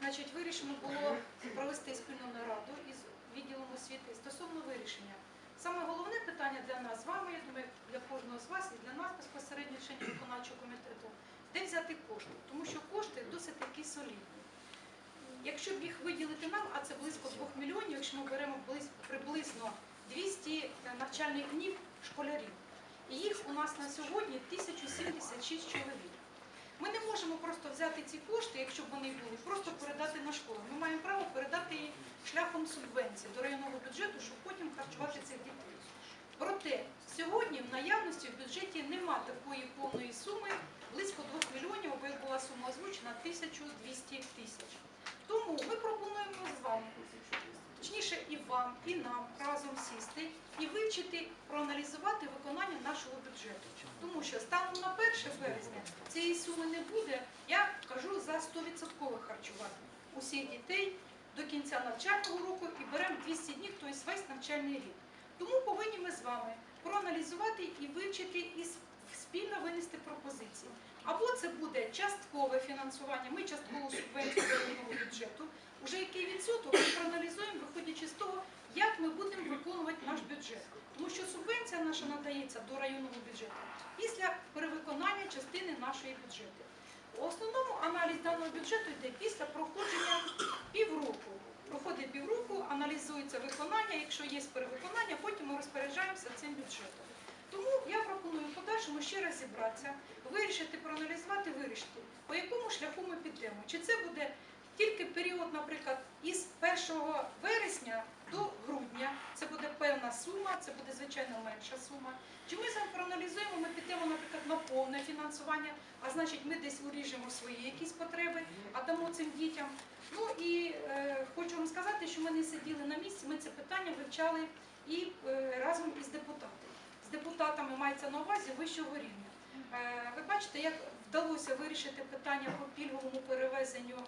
Значить, вирішено було провести спільну нараду із відділом освіти стосовно вирішення. Саме головне питання для нас з вами, я думаю, для кожного з вас і для нас безпосередньо членів виконавчого комітету, де взяти кошти, тому що кошти досить такі солідні. Якщо б їх виділити нам, а це близько 2 мільйонів, якщо ми беремо приблизно 200 навчальних днів школярів, і їх у нас на сьогодні 1076 чоловік. Ми не можемо просто взяти ці кошти, якщо б вони були, просто передати на школу. Ми маємо право передати їх шляхом субвенції до районного бюджету, щоб потім харчувати цих дітей. Проте сьогодні в наявності в бюджеті нема такої повної суми, близько 2 мільйонів, або як була сума озвучена, 1200 тисяч. Тому ми пропонуємо з вами, точніше і вам, і нам разом сісти і вивчити, проаналізувати виконання нашого бюджету. Тому що станом на 1 березня цієї суми не буде, я кажу за 100% харчувати усіх дітей до кінця навчального року і беремо 200 днів, тобто весь навчальний рік. Тому повинні ми з вами проаналізувати і вивчити і спільно винести пропозиції. Або це буде часткове фінансування, ми часткову субвенцію бюджету. Уже який відсоток ми проаналізуємо, виходячи з того, як ми будемо виконувати наш бюджет. Тому що субвенція наша надається до районного бюджету після перевиконання частини нашої бюджету. У основному аналіз даного бюджету йде після проходження півроку. Проходить півроку, аналізується виконання. Якщо є перевиконання, потім ми розпоряджаємося цим бюджетом. Тому я пропоную в подальшому ще раз зібратися, вирішити, проаналізувати, вирішити, по якому шляху ми підемо. Чи це буде тільки період, наприклад, із 1 вересня до певна сума, це буде звичайно менша сума. Чи ми проаналізуємо, ми підемо, наприклад, на повне фінансування, а значить ми десь уріжемо свої якісь потреби, а дамо цим дітям. Ну і е, хочу вам сказати, що ми не сиділи на місці, ми це питання вивчали і е, разом із депутатами. З депутатами мається на увазі вищого рівня. Е, ви бачите, як вдалося вирішити питання по пільговому перевезенню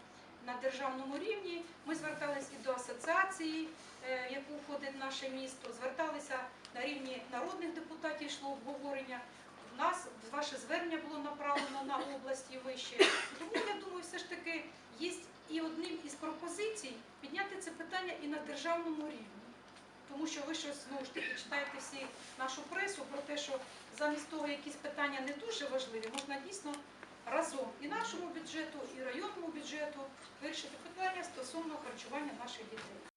на державному рівні. Ми зверталися і до асоціації, е, в яку входить наше місто, зверталися на рівні народних депутатів, йшло обговорення. У нас ваше звернення було направлено на область і вище. Тому я думаю, все ж таки є і одним із пропозицій підняти це питання і на державному рівні. Тому що ви щось знову ж таки читаєте всі нашу пресу про те, що замість того якісь питання не дуже важливі, можна дійсно разом і нашому бюджету, і районному бюджету вирішити питання стосовно харчування наших дітей.